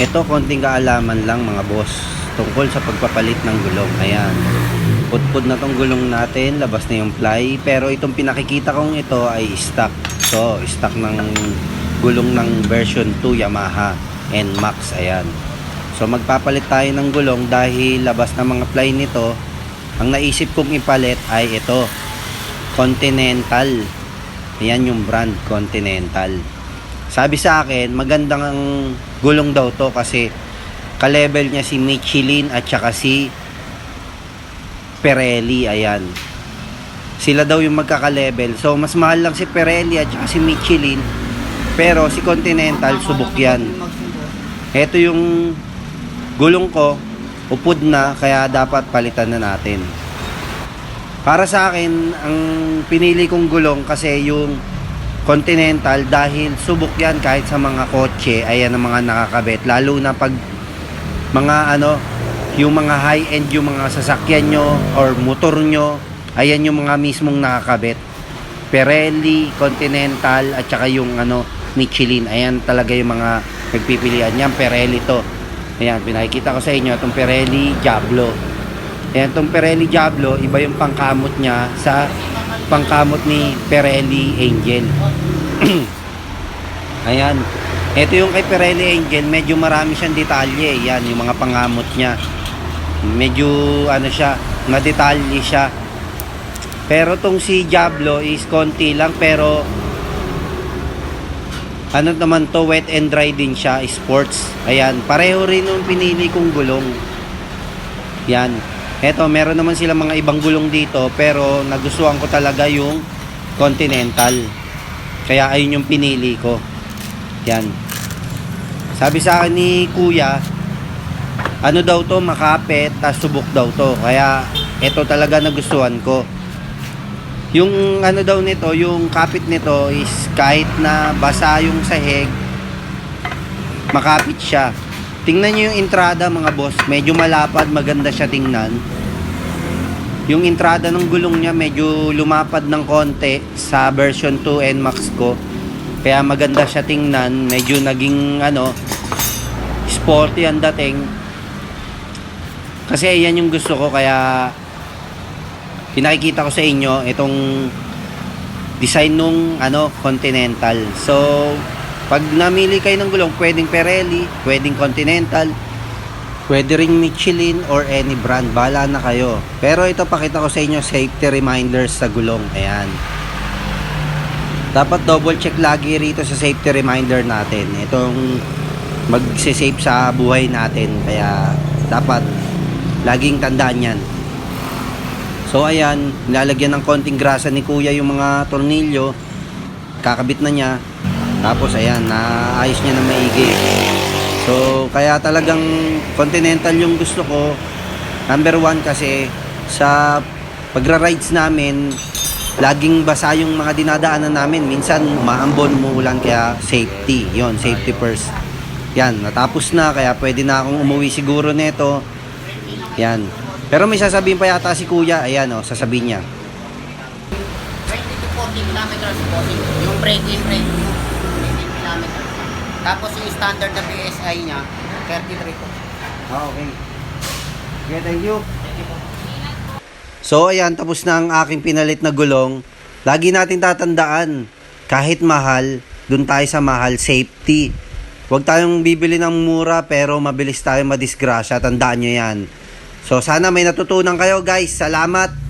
Ito, konting kaalaman lang mga boss tungkol sa pagpapalit ng gulong. Ayan. Pudpud na tong gulong natin, labas na yung ply. Pero itong pinakikita kong ito ay stock. So, stock ng gulong ng version 2 Yamaha NMAX. Ayan. So, magpapalit tayo ng gulong dahil labas na mga ply nito. Ang naisip kong ipalit ay ito. Continental. Ayan yung brand, Continental. Sabi sa akin, magandang ang gulong daw to kasi ka-level niya si Michelin at saka si Pirelli, ayan. Sila daw yung magkaka-level. So, mas mahal lang si Pirelli at saka si Michelin. Pero si Continental, subok yan. Ito yung gulong ko, upod na, kaya dapat palitan na natin. Para sa akin, ang pinili kong gulong kasi yung Continental dahil subok yan kahit sa mga kotse, ayan ang mga nakakabit. Lalo na pag mga ano, yung mga high-end yung mga sasakyan nyo or motor nyo, ayan yung mga mismong nakakabit. Pirelli, Continental, at saka yung ano, Michelin. Ayan talaga yung mga nagpipilian. Yan, Pirelli to. Ayan, pinakikita ko sa inyo, itong Pirelli Diablo. Ayan, itong Pirelli Diablo, iba yung pangkamot niya sa pangkamot ni Pirelli Angel. Ayan. Ito yung kay Pirelli Angel, medyo marami siyang detalye. Yan, yung mga pangamot niya. Medyo, ano siya, na-detalye siya. Pero tong si Diablo is konti lang, pero ano naman to, wet and dry din siya, sports. Ayan, pareho rin yung pinili kong gulong. Yan. Eto, meron naman sila mga ibang gulong dito, pero nagustuhan ko talaga yung Continental. Kaya ayun yung pinili ko. Yan. Sabi sa akin ni Kuya, ano daw to, makapit, tas subok daw to. Kaya, ito talaga nagustuhan ko. Yung ano daw nito, yung kapit nito is kahit na basa yung sahig, makapit siya. Tingnan nyo yung entrada mga boss, medyo malapad, maganda siya tingnan. Yung entrada ng gulong niya medyo lumapad ng konti sa version 2 NMAX ko. Kaya maganda siya tingnan, medyo naging ano, sporty ang dating. Kasi yan yung gusto ko kaya pinakikita ko sa inyo itong design nung ano Continental. So, pag namili kayo ng gulong, pwedeng Pirelli, pwedeng Continental, pwede ring Michelin or any brand, bala na kayo. Pero ito pakita ko sa inyo safety reminders sa gulong. Ayan. Dapat double check lagi rito sa safety reminder natin. Itong magse-save sa buhay natin. Kaya dapat laging tandaan yan. So ayan, nilalagyan ng konting grasa ni kuya yung mga tornilyo. Kakabit na niya. Tapos ayan, naayos niya na maigi. So kaya talagang Continental yung gusto ko. Number one kasi sa pagra-rides namin, laging basa yung mga dinadaanan namin. Minsan umaambon, umuulan kaya safety. yon safety first. Yan, natapos na kaya pwede na akong umuwi siguro nito. Yan. Pero may sasabihin pa yata si kuya. Ayan o, sasabihin niya. 20 to 40 kilometers yung break-in rate mo 20 kilometers tapos yung standard na PSI niya 33 po Ah, okay. Okay, thank you. So, ayan, tapos na ang aking pinalit na gulong. Lagi natin tatandaan, kahit mahal, dun tayo sa mahal, safety. Huwag tayong bibili ng mura pero mabilis tayo madisgrasya. Tandaan nyo yan. So, sana may natutunan kayo guys. Salamat.